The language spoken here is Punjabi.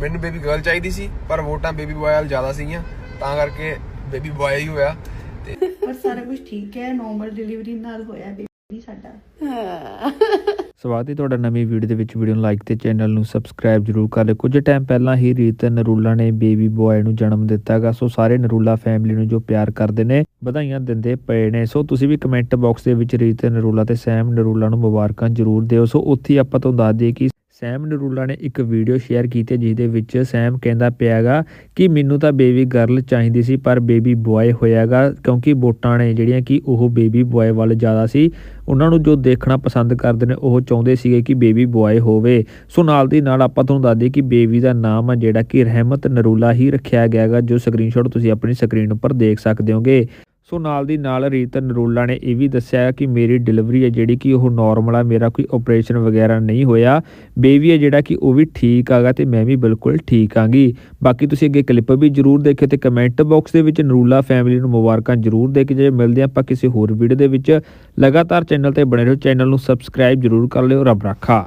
ਮੈਨੂੰ ਬੇਬੀ ਗਰਲ ਚਾਹੀਦੀ ਸੀ ਪਰ ਵੋਟਾਂ ਬੇਬੀ ਬॉय ਵਾਲ ਜ਼ਿਆਦਾ ਸੀਗੀਆਂ ਤਾਂ ਕਰਕੇ ਬੇਬੀ ਬॉय ਹੀ ਹੋਇਆ। ਤੇ ਪਰ ਸਾਰਾ ਕੁਝ ਠੀਕ ਹੈ ਨਾਰਮਲ ਡਿਲੀਵਰੀ ਨਾਲ ਹੋਇਆ ਬੇਬੀ ਸਾਡਾ। ਸਵਾਗਤ ਤੁਹਾਡਾ ਨਵੀਂ ਵੀਡੀਓ ਦੇ ਵਿੱਚ ਵੀਡੀਓ ਨੂੰ ਲਾਈਕ ਤੇ ਚੈਨਲ ਨੂੰ ਸਬਸਕ੍ਰਾਈਬ ਜ਼ਰੂਰ ਕਰ ਲਿਓ। ਕੁਝ ਟਾਈਮ ਪਹਿਲਾਂ ਹੀ ਰੀਤ ਨਰੂਲਾ ਨੇ ਬੇਬੀ ਬॉय ਨੂੰ ਜਨਮ ਦਿੱਤਾਗਾ। ਸੋ ਸਾਰੇ ਨਰੂਲਾ ਫੈਮਿਲੀ ਨੂੰ ਜੋ ਪਿਆਰ ਕਰਦੇ ਨੇ ਵਧਾਈਆਂ ਦਿੰਦੇ ਪਏ ਨੇ। ਸੋ ਤੁਸੀਂ ਵੀ ਕਮੈਂਟ ਬਾਕਸ ਦੇ ਵਿੱਚ ਰੀਤ ਨਰੂਲਾ ਤੇ ਸੈਮ ਨਰੂਲਾ ਨੂੰ ਮੁਬਾਰਕਾਂ ਜ਼ਰੂਰ ਦਿਓ। ਸੋ ਉੱਥੇ ਆਪਾਂ ਤੁਹਾਨੂੰ ਦੱਸ ਦਈਏ ਕਿ ਸੈਮ ਨਰੂਲਾ ਨੇ ਇੱਕ ਵੀਡੀਓ ਸ਼ੇਅਰ ਕੀਤੀ ਜਿਸ ਦੇ ਵਿੱਚ ਸੈਮ ਕਹਿੰਦਾ ਪਿਆਗਾ ਕਿ ਮੈਨੂੰ ਤਾਂ ਬੇਬੀ ਗਰਲ ਚਾਹੀਦੀ ਸੀ, ਪਰ ਬੇਬੀ ਬॉय ਹੋਇਆਗਾ, ਕਿਉਂਕਿ ਵੋਟਾਂ ਨੇ ਜਿਹੜੀਆਂ ਕਿ ਉਹ ਬੇਬੀ ਬॉय ਵੱਲ ਜ਼ਿਆਦਾ ਸੀ। ਉਹਨਾਂ ਨੂੰ ਜੋ ਦੇਖਣਾ ਪਸੰਦ ਕਰਦੇ ਨੇ, ਉਹ ਚਾਹੁੰਦੇ ਸੀਗੇ ਕਿ ਬੇਬੀ ਬॉय ਹੋਵੇ। ਸੋ ਨਾਲ ਦੀ ਨਾਲ ਆਪਾਂ ਤੁਹਾਨੂੰ ਦੱਸ ਦਈਏ ਕਿ ਬੇਬੀ ਦਾ ਨਾਮ ਹੈ ਜਿਹੜਾ ਕਿ ਰਹਿਮਤ ਨਰੂਲਾ ਹੀ ਰੱਖਿਆ ਗਿਆਗਾ, ਜੋ ਸਕਰੀਨਸ਼ਾਟ ਤੁਸੀਂ ਆਪਣੀ ਸਕਰੀਨ ਉੱਪਰ ਦੇਖ ਸਕਦੇ ਹੋਗੇ। ਸੋ ਨਾਲ ਦੀ ਨਾਲ ਰੀਤ ਨਰੂਲਾ ਨੇ ਇਹ ਵੀ ਦੱਸਿਆ ਕਿ ਮੇਰੀ ਡਿਲੀਵਰੀ ਹੈ ਜਿਹੜੀ ਕਿ ਉਹ ਨਾਰਮਲ ਆ, ਮੇਰਾ ਕੋਈ ਆਪਰੇਸ਼ਨ ਵਗੈਰਾ ਨਹੀਂ ਹੋਇਆ। ਬੇਬੀ ਹੈ ਜਿਹੜਾ ਕਿ ਉਹ ਵੀ ਠੀਕ ਆਗਾ ਤੇ ਮੈਂ ਵੀ ਬਿਲਕੁਲ ਠੀਕ ਆਂਗੀ ਬਾਕੀ ਤੁਸੀਂ ਅੱਗੇ ਕਲਿੱਪ ਵੀ ਜਰੂਰ ਦੇਖਿਓ ਤੇ ਕਮੈਂਟ ਬਾਕਸ ਦੇ ਵਿੱਚ ਨਰੂਲਾ ਫੈਮਿਲੀ ਨੂੰ ਮੁਬਾਰਕਾਂ ਜਰੂਰ ਦੇ ਕੇ ਜੇ ਮਿਲਦੇ ਆਪਾਂ ਕਿਸੇ ਹੋਰ ਵੀਡੀਓ ਦੇ ਵਿੱਚ। ਲਗਾਤਾਰ ਚੈਨਲ ਤੇ ਬਣੇ ਰਹੋ ਚੈਨਲ ਨੂੰ ਸਬਸਕ੍ਰਾਈਬ ਜਰੂਰ ਕਰ ਲਿਓ, ਰੱਬ ਰਾਖਾ।